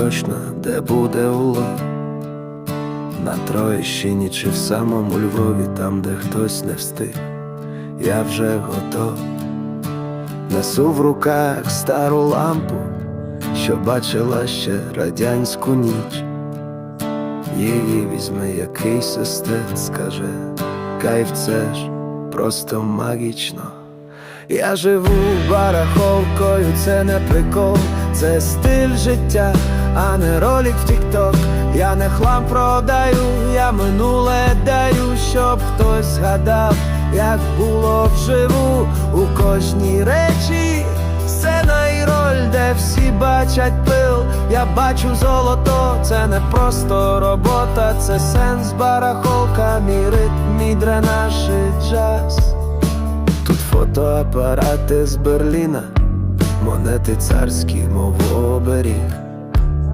точно, де буде улов На Троєщині чи в самому Львові, там, де хтось не встиг, я вже готов. Несу в руках стару лампу, що бачила ще радянську ніч. Її візьме якийсь естет, скаже, кайф це ж просто магічно. Я живу барахолкою, це не прикол, це стиль життя, а не ролик в Тікток. Я не хлам продаю, я минуле даю, щоб хтось згадав, як було вживу у кожній речі. Сцена і де всі бачать пил, я бачу золото, це не просто робота, це сенс барахолка, мій ритм, мій дренаж фотоапарати з Берліна, монети царські, мов оберіг.